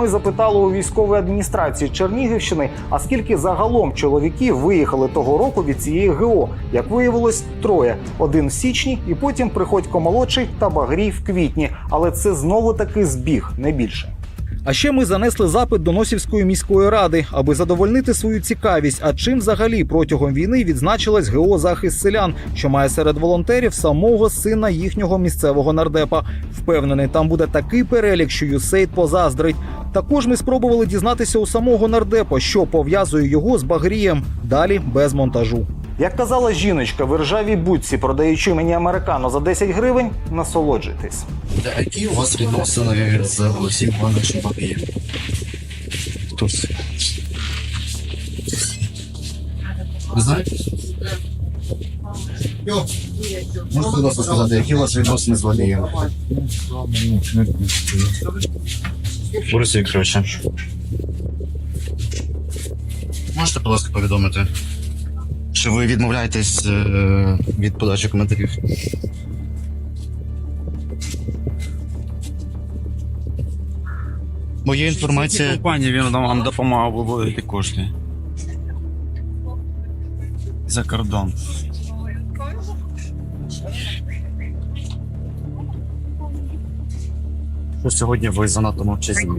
ми запитали у військової адміністрації Чернігівщини, а скільки загалом чоловіків виїхали того року від цієї ГО. Як виявилось, троє: один в січні, і потім приходько молодший та багрій в квітні. Але це знову таки збіг, не більше. А ще ми занесли запит до Носівської міської ради, аби задовольнити свою цікавість. А чим взагалі протягом війни відзначилась ГО захист селян, що має серед волонтерів самого сина їхнього місцевого нардепа. Впевнений, там буде такий перелік, що Юсейд позаздрить. Також ми спробували дізнатися у самого нардепа, що пов'язує його з Багрієм. Далі без монтажу. Як казала жіночка в ржавій будці, продаючи мені американо за 10 гривень, насолоджуйтесь. Да, які у вас відносини з Олексієм Івановичем Бабієм? Хто це? Ви знаєте? Можете, будь ласка, сказати, які у вас відносини з Бабієм? Борис Вікторовича. Можете, будь ласка, повідомити, що ви відмовляєтесь е, від подачі коментарів? Моя інформація. компанії він вам допомагав виводити кошти. За кордон. Що сьогодні ви занадто мовчазні.